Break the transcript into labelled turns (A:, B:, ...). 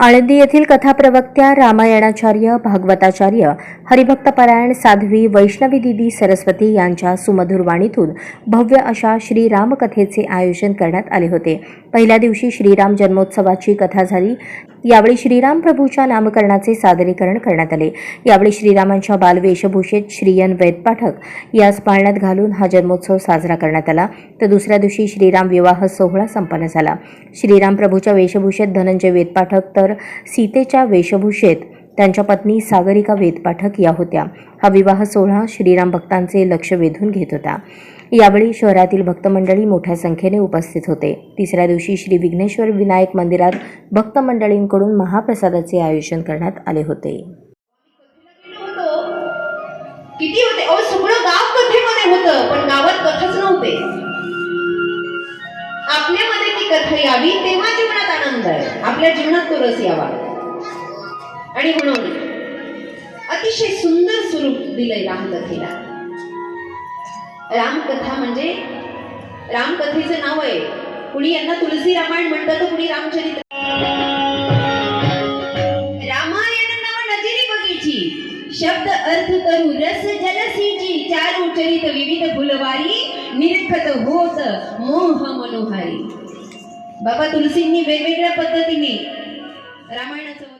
A: आळंदी येथील कथा प्रवक्त्या रामायणाचार्य भागवताचार्य हरिभक्तपरायण साध्वी वैष्णवी दिदी सरस्वती यांच्या सुमधुर वाणीतून भव्य अशा श्रीरामकथेचे आयोजन करण्यात आले होते. पहिल्या दिवशी श्रीराम जन्मोत्सवाची कथा झाली. यावेळी श्रीराम प्रभूच्या नामकरणाचे सादरीकरण करण्यात आले. यावेळी श्रीरामांच्या बालवेशभूषेत श्रीयन वेदपाठक यास पाळण्यात घालून हा जन्मोत्सव साजरा करण्यात आला. तर दुसऱ्या दिवशी श्रीराम विवाह सोहळा संपन्न झाला. श्रीराम प्रभूच्या वेशभूषेत धनंजय वेदपाठक तर सीतेच्या वेशभूषेत त्यांच्या पत्नी सागरिका वेदपाठक या होत्या. हा विवाह सोहळा श्रीराम भक्तांचे लक्ष वेधून घेत होता. यावेळी शहरातील भक्तमंडळी मोठ्या संख्येने उपस्थित होते. तिसऱ्या दिवशी श्री विघ्नेश्वर विनायक मंदिरात भक्तमंडळींकडून महाप्रसादाचे आयोजन करण्यात आले होते.
B: किती होते? अहो सगळं गाव कथेमध्ये होतं पण गावात कथाच नव्हते. आपल्यामध्ये ती कथा यावी तेव्हा जीवनात आनंद आहे. आपल्या जीवनात तो रस यावा. आणि म्हणून अतिशय सुंदर स्वरूप दिलंय लहान कथेला रामकथा म्हणजे रामकथेचं नाव आहे. कुणी यांना तुलसी रामायण म्हणतात तर कुणी रामचरित्र रामायण नाव नजरी बघीची शब्द अर्थ करू रस जलसीची चार चरित विविध फुलवारी निरखत होत मोह मनोहारी. बाबा तुलसींनी वेगवेगळ्या पद्धतीने रामायणाचं